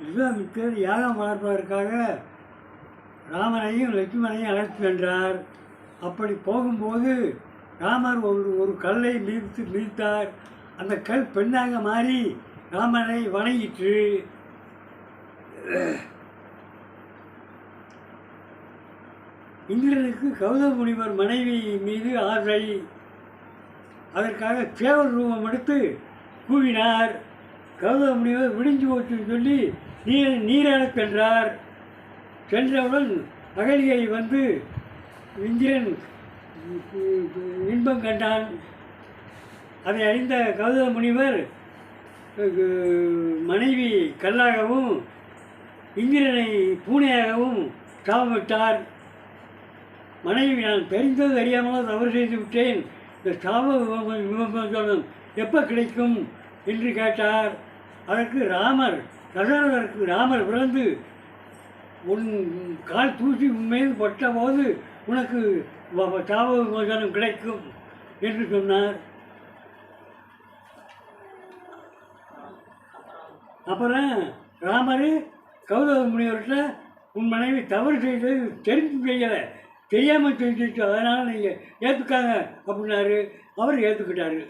விஸ்வாமித்தர் யாகம் வளர்ப்பதற்காக ராமனையும் லட்சுமணையும் அழைத்து சென்றார். அப்படி போகும்போது ராமர் ஒரு ஒரு கல்லை மீழ்த்து மீழ்த்தார் அந்த கல் பெண்ணாக மாறி ராமனை வணங்கிற்று. இந்திரனுக்கு கௌதம முனிவர் மனைவி மீது ஆசை அதற்காக சேவல் ரூபம் எடுத்து கூவினார். கௌதம முனிவர் விடிஞ்சு போச்சுன்னு சொல்லி நீர் நீராடச் சென்றார். சென்றவுடன் அகலிகை வந்து இந்திரன் இன்பம் கண்டான். அதை அறிந்த கௌதம முனிவர் மனைவி கல்லாகவும் இந்திரனை பூனையாகவும் சாபமிட்டார். மனைவி நான் தெரிந்தது அறியாமலோ தவறு செய்து விட்டேன். இந்த சாப விமர்சனம் எப்போ கிடைக்கும் என்று கேட்டார். அதற்கு ராமர் தசரதற்கு ராமர் பிறந்து உன் கால் தூசி உண்மையில் மீது பட்ட போது உனக்கு சாப விமோசனம் கிடைக்கும் என்று சொன்னார். அப்புறம் ராமர் கௌதவ முனிவர்கிட்ட உன் மனைவி தவறு செய்தது தெரிஞ்சு செய்யலை. தெரியாமல் செஞ்சுட்டு அதனால் நீங்கள் ஏற்றுக்காங்க அப்படின்னாரு. அவர் ஏற்றுக்கிட்டாரு